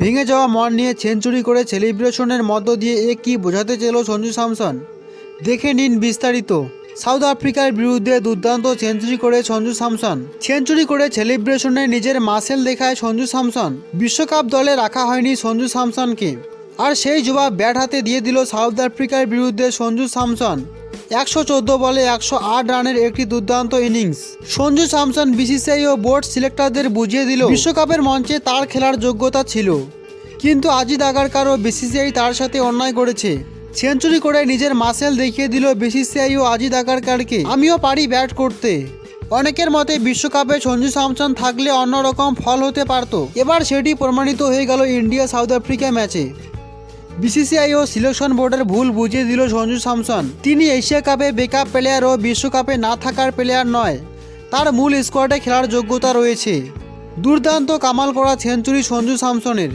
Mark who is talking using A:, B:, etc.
A: ভেঙে যাওয়া মন নিয়ে সেঞ্চুরি করে সেলিব্রেশনের মধ্য দিয়ে এ কী বোঝাতে চেল সঞ্জু স্যামসন? দেখে নিন বিস্তারিত। সাউথ আফ্রিকার বিরুদ্ধে দুর্দান্ত সেঞ্চুরি করে সঞ্জু স্যামসন। সেঞ্চুরি করে সেলিব্রেশনে নিজের মাসেল দেখায় সঞ্জু স্যামসন। বিশ্বকাপ দলে রাখা হয়নি সঞ্জু স্যামসনকে। আর সেই জবাব ব্যাট হাতে দিয়ে দিল সাউথ আফ্রিকার বিরুদ্ধে সঞ্জু স্যামসন। একশো চোদ্দ বলে একশো আট রানের একটি দুর্দান্ত ইনিংস। সঞ্জু স্যামসন বিসিসিআই ও বোর্ড সিলেক্টরদের বুঝিয়ে দিল, বিশ্বকাপের মঞ্চে তার খেলার যোগ্যতা ছিল। কিন্তু আজিদ আগারকার ও বিসিসিআই তার সাথে অন্যায় করেছে। সেঞ্চুরি করে নিজের মাসেল দেখিয়ে দিল বিসিসিআই ও আজিদ আগারকারকে, আমিও পারি ব্যাট করতে। অনেকের মতে বিশ্বকাপে সঞ্জু স্যামসন থাকলে অন্যরকম ফল হতে পারত। এবার সেটি প্রমাণিত হয়ে গেল ইন্ডিয়া সাউথ আফ্রিকা ম্যাচে। বিসিসিআই ও সিলেকশন বোর্ডের ভুল বুঝিয়ে দিল সঞ্জু স্যামসন। তিনি এশিয়া কাপে বেকআপ প্লেয়ার ও বিশ্বকাপে না থাকার প্লেয়ার নয়, তার মূল স্কোয়াডে খেলার যোগ্যতা রয়েছে। দুর্দান্ত কামাল করা সেঞ্চুরি সঞ্জু স্যামসনের।